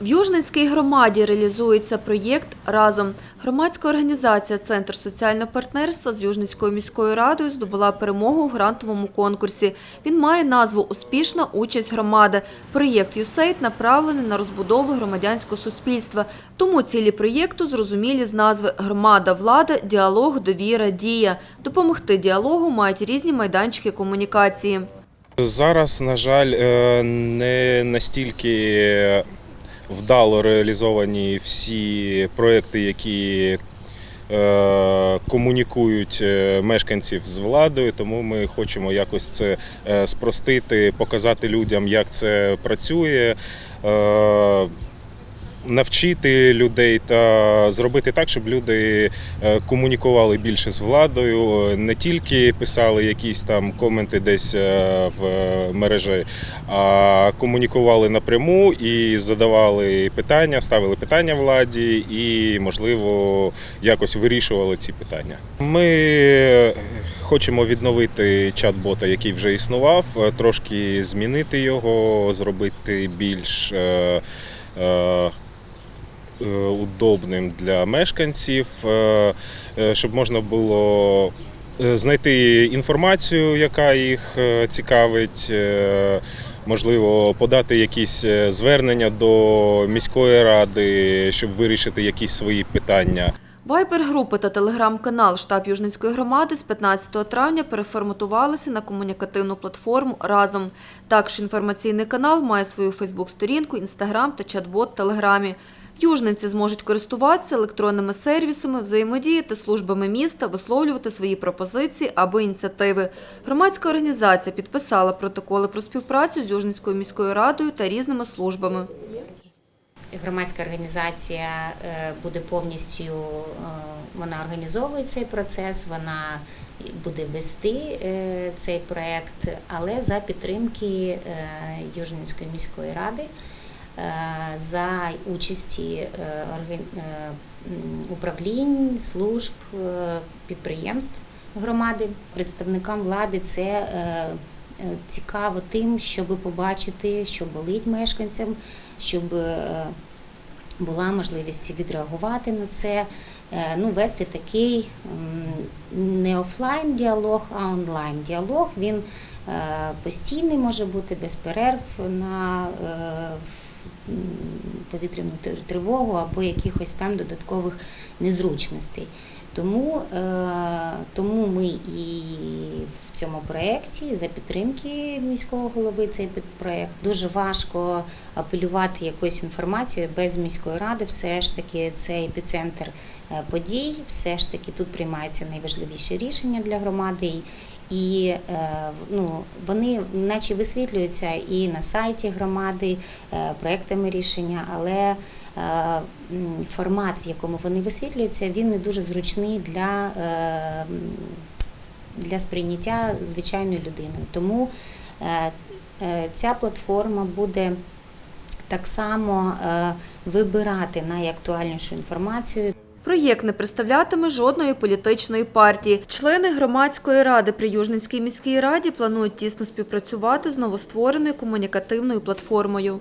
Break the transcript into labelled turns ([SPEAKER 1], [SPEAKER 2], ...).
[SPEAKER 1] В Южненській громаді реалізується проєкт Разом. Громадська організація Центр соціального партнерства з Южненською міською радою здобула перемогу у грантовому конкурсі. Він має назву Успішна участь громади. Проєкт «ЮСЕЙД» направлений на розбудову громадянського суспільства. Тому цілі проєкту зрозумілі з назви Громада, влада, діалог, довіра, дія. Допомогти діалогу мають різні майданчики комунікації.
[SPEAKER 2] Зараз, на жаль, е, не настільки вдало реалізовані всі проекти, які е, комунікують е, мешканців з владою, тому ми хочемо якось це е, спростити, показати людям, як це працює. Е, Навчити людей та зробити так, щоб люди е, комунікували більше з владою, не тільки писали якісь там коменти десь е, в мережі, а комунікували напряму і задавали питання, ставили питання владі і, можливо, якось вирішували ці питання. Ми хочемо відновити чат-бота, який вже існував, е, трошки змінити його, зробити більш. Е, удобним для мешканців, е, е, щоб можна було знайти інформацію, яка їх цікавить. Можливо, подати якісь звернення до міської ради, щоб вирішити якісь свої питання.
[SPEAKER 1] Вайбер-групи та телеграм-канал штаб Южницької громади з 15 травня переформатувалися на комунікативну платформу разом. Також інформаційний канал має свою Фейсбук-сторінку, інстаграм та чат-бот Телеграмі. Южниці зможуть користуватися електронними сервісами, взаємодіяти службами міста, висловлювати свої пропозиції або ініціативи. Громадська організація підписала протоколи про співпрацю з Южницькою міською радою та різними службами.
[SPEAKER 3] Громадська організація е, буде повністю е, вона організовує цей процес, вона буде вести е, цей проект, але за підтримки Южненської міської ради, за участі е, е, управлінь, служб, е, підприємств громади. Представникам влади це е, е, цікаво тим, щоб побачити, що болить мешканцям, щоб е, була можливість відреагувати на це, е, ну, вести такий не офлайн діалог, а онлайн діалог. Він е, постійний може бути без перерв на е, в- повітряну тривогу або якихось там додаткових незручностей. Тому, е, тому ми і в цьому проєкті за підтримки міського голови цей проєкт дуже важко апелювати якоюсь інформацією без міської ради. Все ж таки це епіцентр е, подій, все ж таки тут приймаються найважливіші рішення для громади. І- е, ну, вони наче висвітлюються і на сайті громади е, проектами рішення, але е, формат, в якому вони висвітлюються, він не дуже зручний для, для сприйняття звичайною людиною. Тому ця платформа буде так само вибирати найактуальнішу інформацію.
[SPEAKER 1] Проєкт не представлятиме жодної політичної партії. Члени громадської ради при Южненській міській раді планують тісно співпрацювати з новоствореною комунікативною платформою.